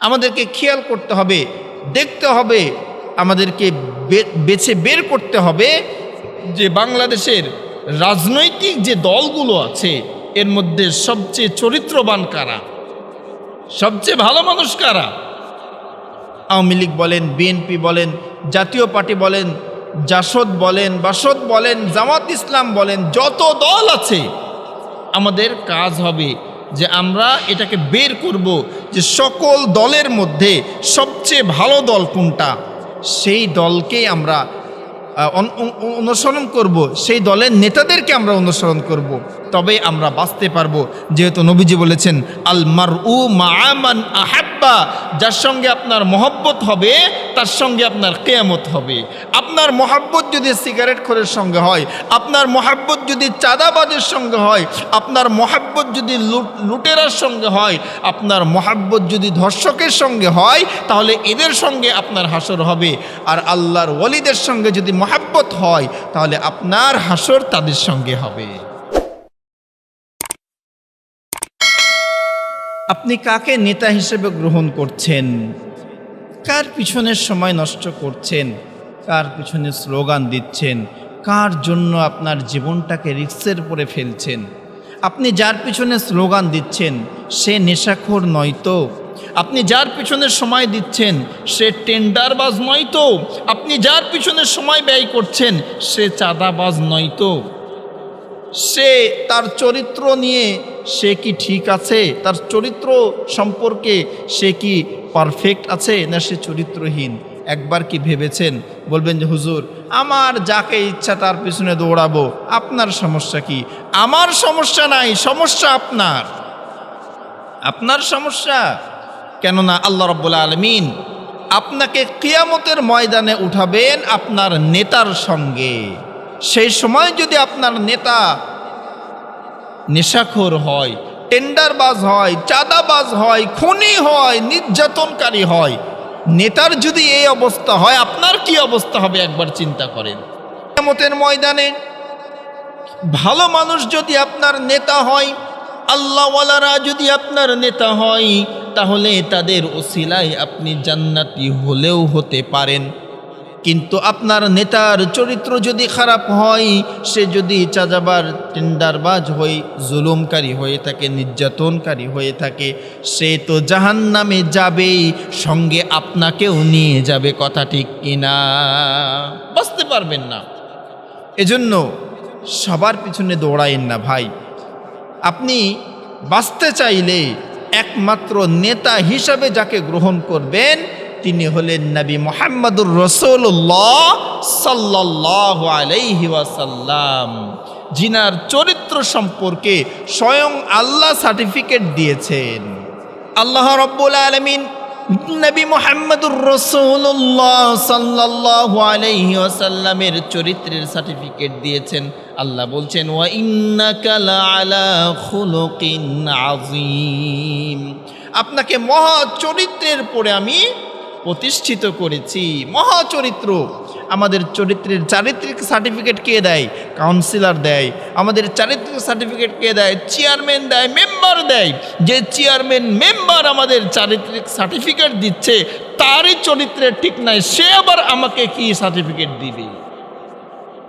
আমাদেরকে খেয়াল করতে হবে, দেখতে হবে, আমাদেরকে বেছে বের করতে হবে যে বাংলাদেশের রাজনৈতিক যে দলগুলো আছে, এর মধ্যে সবচেয়ে চরিত্রবান কারা? সবচেয়ে ভালো মানুষ কারা? আওয়ামী লীগ বলেন, বিএনপি বলেন, জাতীয় পার্টি বলেন, জাসদ বলেন, বাসদ বলেন, জামাত ইসলাম বলেন, যত দল আছে, আমাদের কাজ হবে যে আমরা এটাকে বের করব যে সকল দলের মধ্যে সবচেয়ে ভালো দল কোনটা? সেই দলকে আমরা অনুসরণ করব। সেই দলের নেতাদেরকে আমরা অনুসরণ করব। তবে আমরা বাঁচতে পারব। যেহেতু নবীজি বলেছেন, আল মার উ মামান আহাব্বা যার সঙ্গে আপনার মহব্বত হবে, তার সঙ্গে আপনার কেয়ামত হবে। আপনার মহাব্বত যদি সিগারেট খোরের সঙ্গে হয়, আপনার মহাব্বত যদি চাঁদাবাজের সঙ্গে হয়, আপনার মহাব্বত যদি লুট, লুটেরার সঙ্গে হয়, আপনার মহাব্বত যদি ধর্ষকের সঙ্গে হয়, তাহলে এদের সঙ্গে আপনার হাসর হবে। আর আল্লাহর ওলিদের সঙ্গে যদি মহাব্বত হয়, তাহলে আপনার হাসর তাদের সঙ্গে হবে। আপনি কাকে নেতা হিসেবে গ্রহণ করছেন? কার পিছনের সময় নষ্ট করছেন? কার পিছনে স্লোগান দিচ্ছেন? কার জন্য আপনার জীবনটাকে রিক্সের পরে ফেলছেন? আপনি যার পিছনে স্লোগান দিচ্ছেন, সে নেশাখোর নয় তো? আপনি যার পিছনে সময় দিচ্ছেন, সে টেন্ডারবাজ নয় তো? আপনি যার পিছনে সময় ব্যয় করছেন, সে চাঁদাবাজ নয় তো? সে তার চরিত্র নিয়ে সে কি ঠিক আছে? তার চরিত্র সম্পর্কে সে কি পারফেক্ট আছে না সে চরিত্রহীন? একবার কি ভেবেছেন? বলবেন যে, হুজুর, আমার যাকে ইচ্ছা তার পিছনে দৌড়াবো। আপনার সমস্যা কি? আমার সমস্যা নাই, সমস্যা আপনার। আপনার সমস্যা? কেননা আল্লাহ রব্বুল্লা আলমিন আপনাকে কিয়ামতের ময়দানে উঠাবেন আপনার নেতার সঙ্গে। সেই সময় যদি আপনার নেতা নেশাখোর হয়, টেন্ডারবাজ হয়, চাঁদাবাজ হয়, খুনি হয়, নির্যাতনকারী হয়। নেতার যদি এই অবস্থা হয়, আপনার কি অবস্থা হবে একবার চিন্তা করেন। কিয়ামতের ময়দানে ভালো মানুষ যদি আপনার নেতা হয়, আল্লাহওয়ালারা যদি আপনার নেতা হয়, তাহলে তাদের ওসিলায় আপনি জান্নাতি হলেও হতে পারেন। কিন্তু আপনার নেতার চরিত্র যদি খারাপ হয়, সে যদি চাঁদাবার টেন্ডারবাজ হয়ে, জুলুমকারী হয়ে থাকে, নির্যাতনকারী হয়ে থাকে, সে তো জাহান নামে যাবেই, সঙ্গে আপনাকেও নিয়ে যাবে কথা ঠিক কিনা? বাঁচতে পারবেন না। এজন্য সবার পিছনে দৌড়ায়েন না ভাই। আপনি বাঁচতে চাইলে একমাত্র নেতা হিসাবে যাকে গ্রহণ করবেন তিনি হলেন নবী মোহাম্মদুর রসুল্লাহ সাল্লাহ আলাইহি ওয়াসাল্লাম, জিনার চরিত্র সম্পর্কে স্বয়ং আল্লাহ সার্টিফিকেট দিয়েছেন। আল্লাহ রব্বুল আলমিন নবী মোহাম্মদুর রসুল্লাহ সাল্লাহ আলাইহি ওয়াসাল্লামের চরিত্রের সার্টিফিকেট দিয়েছেন। আল্লাহ বলছেন, ওয়া ইন্নাকা আলা খুলুকিন আযীম। আপনাকে মহা চরিত্রের পরে আমি প্রতিষ্ঠিত করেছি। মহা চরিত্র আমাদের চরিত্রের চারিত্রিক সার্টিফিকেট কে দেয়? কাউন্সিলর দেয়। আমাদের চারিত্রিক সার্টিফিকেট কে দেয়? চেয়ারম্যান দেয় মেম্বার দেয়। যে চেয়ারম্যান মেম্বার আমাদের চারিত্রিক সার্টিফিকেট দিচ্ছে, তারই চরিত্রের ঠিক নাই, সে আবার আমাকে কি সার্টিফিকেট দিবে?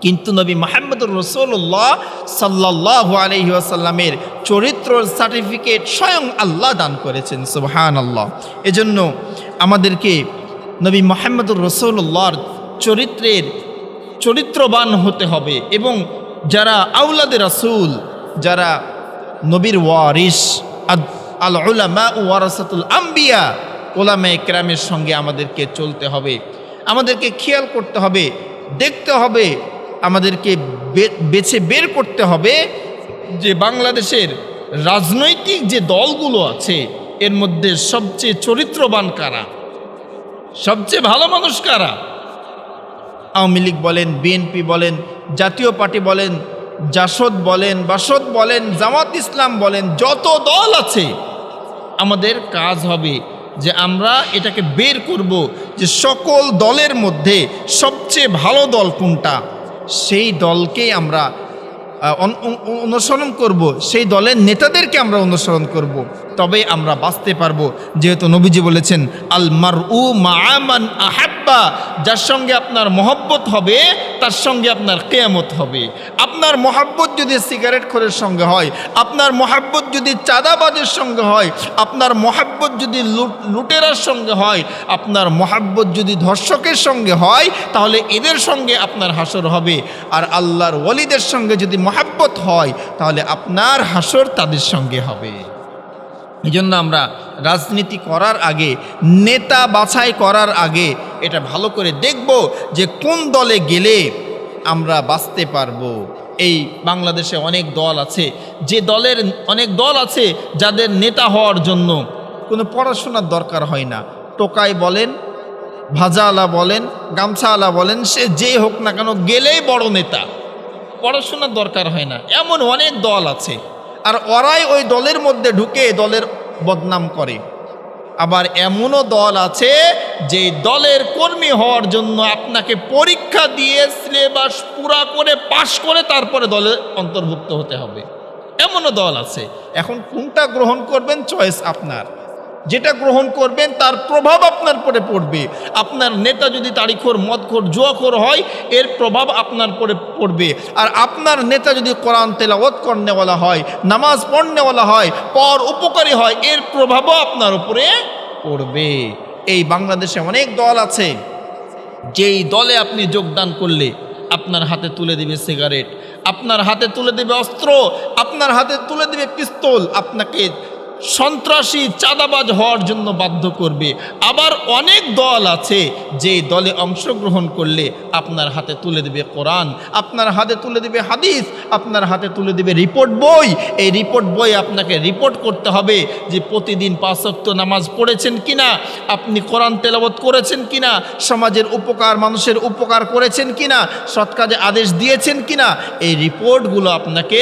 কিন্তু নবী মাহমুদুর রসুল্লাহ সাল্লাহ আলহি আসাল্লামের চরিত্র সার্টিফিকেট স্বয়ং আল্লাহ দান করেছেন সুবহান আল্লাহ এজন্য আমাদেরকে নবী মোহাম্মদুর রসুল্লাহর চরিত্রের চরিত্রবান হতে হবে এবং যারা আউলাদের রাসূল, যারা নবীর ওয়ারিস আল উলামা ওয়ারাসাতুল আম্বিয়া, ওলামা একরামের সঙ্গে আমাদেরকে চলতে হবে। আমাদেরকে খেয়াল করতে হবে, দেখতে হবে, আমাদেরকে বেছে বের করতে হবে যে বাংলাদেশের রাজনৈতিক যে দলগুলো আছে এর মধ্যে সবচেয়ে চরিত্রবান কারা? সবচেয়ে ভালো মানুষ কারা? আওয়ামী লীগ বলেন, বিএনপি বলেন, জাতীয় পার্টি বলেন, জাসদ বলেন, বাসদ বলেন, জামাত ইসলাম বলেন, যত দল আছে, আমাদের কাজ হবে যে আমরা এটাকে বের করব যে সকল দলের মধ্যে সবচেয়ে ভালো দল কোনটা? সেই দলকেই আমরা অনুসরণ করব, সেই দলের নেতাদেরকে আমরা অনুসরণ করব। তবে আমরা বাঁচতে পারব। যেহেতু নবীজি বলেছেন, আল মার উ মামান আহাব্বা যার সঙ্গে আপনার মহব্বত হবে, তার সঙ্গে আপনার কেয়ামত হবে। আপনার মহাব্বত যদি সিগারেট খোরের সঙ্গে হয়, আপনার মহাব্বত যদি চাঁদাবাজের সঙ্গে হয়, আপনার মহাব্বত যদি লুট, লুটেরার সঙ্গে হয়, আপনার মহাব্বত যদি ধর্ষকের সঙ্গে হয়, তাহলে এদের সঙ্গে আপনার হাসর হবে। আর আল্লাহর ওলিদের সঙ্গে যদি মহাব্বত হয়, তাহলে আপনার হাসর তাদের সঙ্গে হবে। এই জন্য আমরা রাজনীতি করার আগে, নেতা বাছাই করার আগে এটা ভালো করে দেখব যে কোন দলে গেলে আমরা বাঁচতে পারব। এই বাংলাদেশে অনেক দল আছে, যে দলের অনেক দল আছে যাদের নেতা হওয়ার জন্য কোনো পড়াশোনার দরকার হয় না। টোকাই বলেন ভাজাওয়ালা বলেন গামছাওয়ালা বলেন, সে যে হোক না কেন গেলেই বড় নেতা। পড়াশোনার দরকার হয় না। এমন অনেক দল আছে। আর ওরাই ওই দলের মধ্যে ঢুকে দলের বদনাম করে। আবার এমনও দল আছে যে দলের কর্মী হওয়ার জন্য আপনাকে পরীক্ষা দিয়ে সিলেবাস পুরা করে পাশ করে তারপরে দলে অন্তর্ভুক্ত হতে হবে। এমনও দল আছে। এখন কোনটা গ্রহণ করবেন, চয়েস আপনার। যেটা গ্রহণ করবেন, তার প্রভাব আপনার পরে পড়বে। আপনার নেতা যদি তারিখোর, মদখোর, জুয়াখোর হয়, এর প্রভাব আপনার পরে পড়বে। আর আপনার নেতা যদি কোরআন তেলাওয়াত করনেওয়ালা হয়, নামাজ পড়নেওয়ালা হয়, পর উপকারী হয়, এর প্রভাবও আপনার উপরে পড়বে। এই বাংলাদেশে অনেক দল আছে, যেই দলে আপনি যোগদান করলে আপনার হাতে তুলে দিবে সিগারেট, আপনার হাতে তুলে দেবে অস্ত্র, আপনার হাতে তুলে দেবে পিস্তল, আপনাকে সন্ত্রাসী চাঁদাবাজ হওয়ার জন্য বাধ্য করবে। আবার অনেক দল আছে, যে দলে অংশগ্রহণ করলে আপনার হাতে তুলে দেবে কোরআন, আপনার হাতে তুলে দেবে হাদিস, আপনার হাতে তুলে দেবে রিপোর্ট বই। এই রিপোর্ট বই আপনাকে রিপোর্ট করতে হবে যে প্রতিদিন পাঁচক্ত নামাজ পড়েছেন কিনা, আপনি কোরআন তেলাবত করেছেন কিনা, সমাজের উপকার, মানুষের উপকার করেছেন কিনা, সৎ কাজে আদেশ দিয়েছেন কিনা, এই রিপোর্টগুলো আপনাকে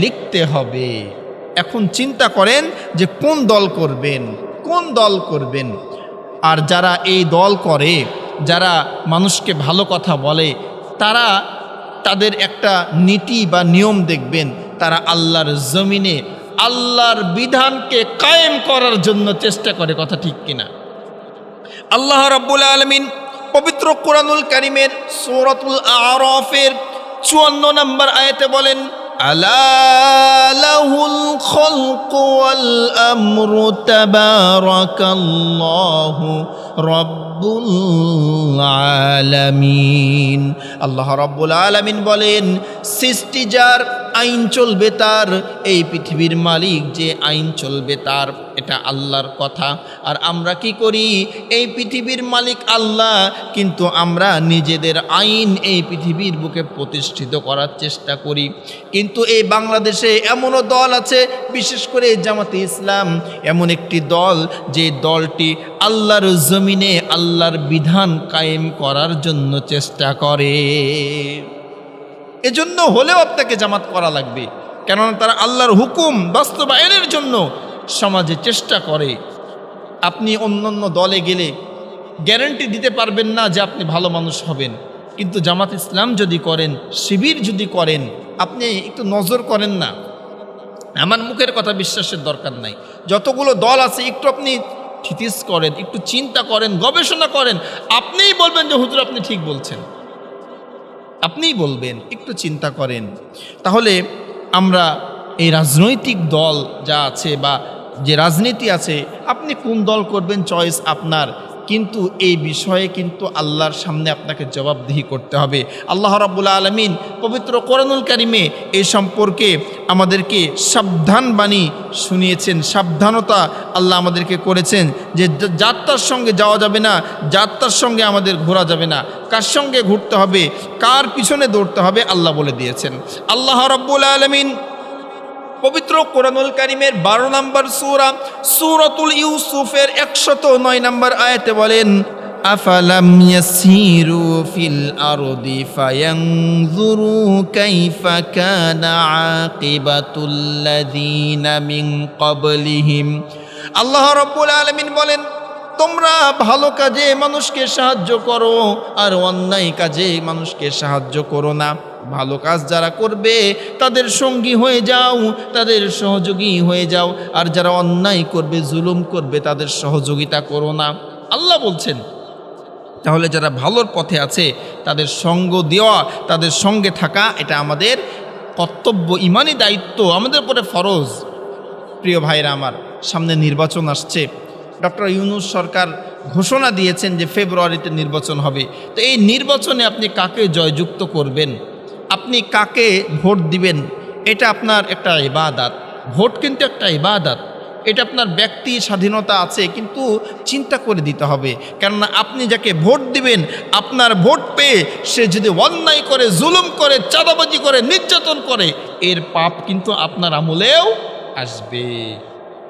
লিখতে হবে। এখন চিন্তা করেন যে কোন দল করবেন, কোন দল করবেন। আর যারা এই দল করে, যারা মানুষকে ভালো কথা বলে, তারা তাদের একটা নীতি বা নিয়ম দেখবেন, তারা আল্লাহর জমিনে আল্লাহর বিধানকে কায়েম করার জন্য চেষ্টা করে, কথা ঠিক কিনা। আল্লাহ রাব্বুল আলমিন পবিত্র কোরআনুল কারিমের সৌরতুল আরফের চুয়ান্ন নম্বর আয়াতে বলেন ألا له الخلق والأمر تبارك الله رب العالمين আল্লাহ রব্বুল আলামিন বলেন সৃষ্টি যার আইন চলবে তার, এই পৃথিবীর মালিক যে আইন চলবে তার, এটা আল্লাহর কথা। আর আমরা কি করি? এই পৃথিবীর মালিক আল্লাহ, কিন্তু আমরা নিজেদের আইন এই পৃথিবীর বুকে প্রতিষ্ঠিত করার চেষ্টা করি। কিন্তু এই বাংলাদেশে এমনও দল আছে, বিশেষ করে জামাতে ইসলাম, এমন একটি দল যে দলটি আল্লাহর জমিনে আল্লাহর বিধান কায়েম করার জন্য চেষ্টা করে। এজন্য হলেও আপনাকে জামাত করা লাগবে। কেননা তারা আল্লাহর হুকুম বাস্তবায়নের জন্য সমাজে চেষ্টা করে। আপনি অন্য অন্য দলে গেলে গ্যারান্টি দিতে পারবেন না যে আপনি ভালো মানুষ হবেন। কিন্তু জামাত ইসলাম যদি করেন, শিবির যদি করেন, আপনি একটু নজর করেন না। আমার মুখের কথা বিশ্বাসের দরকার নাই। যতগুলো দল আছে, একটু আপনি থিতিস করেন, একটু চিন্তা করেন, গবেষণা করেন। আপনিই বলবেন যে, হুজুর, আপনি ঠিক বলছেন। আপনিই বলবেন, একটু চিন্তা করেন। তাহলে আমরা এই রাজনৈতিক দল যা আছে বা যে রাজনীতি আছে, আপনি কোন দল করবেন, চয়েস আপনার। কিন্তু এই বিষয়ে কিন্তু আল্লাহর সামনে আপনাকে জবাবদিহি করতে হবে। আল্লাহ রাবুল্লা আলমিন পবিত্র কোরআনুল কারিমে এই সম্পর্কে আমাদেরকে সাবধান বাণী শুনিয়েছেন, সাবধানতা আল্লাহ আমাদেরকে করেছেন যা- যাত্রার সঙ্গে যাওয়া যাবে না যাত্রার সঙ্গে আমাদের ঘোরা যাবে না, কার সঙ্গে ঘুরতে হবে, কার পিছনে দৌড়তে হবে আল্লাহ বলে দিয়েছেন। আল্লাহ রাব্বুল আলমিন পবিত্র কোরআনুল কারিমের বারো নম্বর সুরা, সুরতুল ইউসুফের একশত নয় নম্বর আয়াতে বলেন, আফালাম ইয়াসিরু ফিল আরদি ফায়ানজুরু কাইফা কানা আকিবাতুল্লাযীনা মিন ক্বাবলিহিম? আল্লাহ রাব্বুল আলামিন বলেন তোমরা ভালো কাজে মানুষকে সাহায্য করো, আর অন্যায় কাজে মানুষকে সাহায্য করো না। ভালো কাজ যারা করবে, তাদের সঙ্গী হয়ে যাও, তাদের সহযোগী হয়ে যাও, আর যারা অন্যায় করবে, জুলুম করবে, তাদের সহযোগিতা করো না। আল্লাহ বলছেন, তাহলে যারা ভালোর পথে আছে, তাদের সঙ্গ দেওয়া, তাদের সঙ্গে থাকা, এটা আমাদের কর্তব্য, ইমানই দায়িত্ব, আমাদের উপরে ফরজ। প্রিয় ভাইরা আমার, সামনে নির্বাচন আসছে। ডক্টর ইউনুস সরকার ঘোষণা দিয়েছেন যে ফেব্রুয়ারিতে নির্বাচন হবে। তো এই নির্বাচনে আপনি কাকে জয়যুক্ত করবেন? আপনি কাকে ভোট দিবেন? এটা আপনার একটা ইবাদাত। ভোট কিন্তু একটা ইবাদাত। এটা আপনার ব্যক্তি স্বাধীনতা আছে, কিন্তু চিন্তা করে দিতে হবে। কেননা আপনি যাকে ভোট দিবেন, আপনার ভোট পেয়ে সে যদি অন্যায় করে, জুলুম করে, চাঁদাবাজি করে, নির্যাতন করে, এর পাপ কিন্তু আপনার আমলেও আসবে।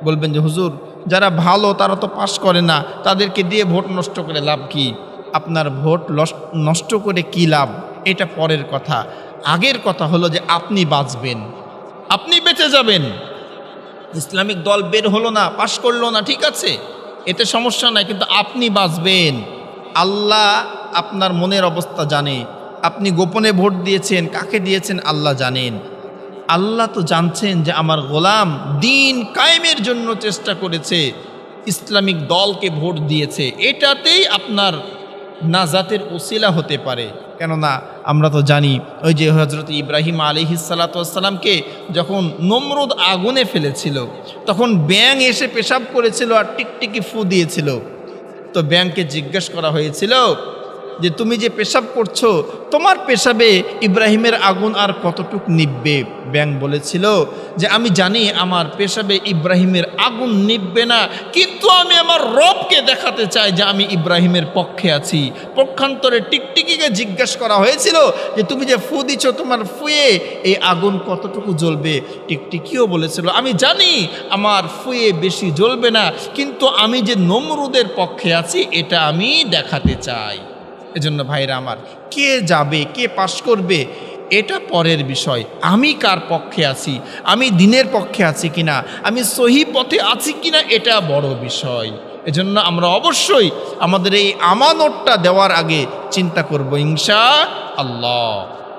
বলবেন যে, হুজুর যারা ভালো, তারা তো পাশ করে না, তাদেরকে দিয়ে ভোট নষ্ট করে লাভ কি? আপনার ভোট নষ্ট করে কি লাভ? এটা পরের কথা। আগের কথা হলো যে আপনি বাঁচবেন। আপনি বেঁচে যাবেন। ইসলামিক দল বের হলো না পাশ করল না, ঠিক আছে? এতে সমস্যা নাই, কিন্তু আপনি বাঁচবেন। আল্লাহ আপনার মনের অবস্থা জানে। আপনি গোপনে ভোট দিয়েছেন, কাকে দিয়েছেন আল্লাহ জানেন। আল্লাহ তো জানছেন যে আমার গোলাম দিন কায়েমের জন্য চেষ্টা করেছে, ইসলামিক দলকে ভোট দিয়েছে। এটাতেই আপনার নাজাতের ওসিলা হতে পারে। কেননা আমরা তো জানি, ওই যে হজরত ইব্রাহিম আলী সালাতামকে যখন নমরুদ আগুনে ফেলেছিল, তখন ব্যাং এসে পেশাব করেছিল আর টিকটিকি ফু দিয়েছিল। তো ব্যাংকে জিজ্ঞেস করা হয়েছিল যে তুমি যে পেশাব করছ, তোমার পেশাবে ইব্রাহিমের আগুন আর কতটুক নিববে ব্যাং বলেছিল যে, আমি জানি আমার পেশাবে ইব্রাহিমের আগুন নিববে না, কিন্তু আমি আমার রবকে দেখাতে চাই যে আমি ইব্রাহিমের পক্ষে আছি। পক্ষান্তরে টিকটিকিকে জিজ্ঞেস করা হয়েছিল যে, তুমি যে ফু দিচ্ছ তোমার ফুয়ে, এই আগুন কতটুকু জ্বলবে? টিকটিকিও বলেছিল, আমি জানি আমার ফুয়ে বেশি জ্বলবে না, কিন্তু আমি যে নমরুদের পক্ষে আছি, এটা আমি দেখাতে চাই। এজন্য ভাইরা আমার, কে যাবে, কে পাশ করবে, এটা পরের বিষয়। আমি কার পক্ষে আছি? আমি দিনের পক্ষে আছি কিনা? আমি সহি পথে আছি কিনা? এটা বড় বিষয়। এজন্য আমরা অবশ্যই আমাদের এই আমানতটা দেওয়ার আগে চিন্তা করব, ইনশা আল্লাহ।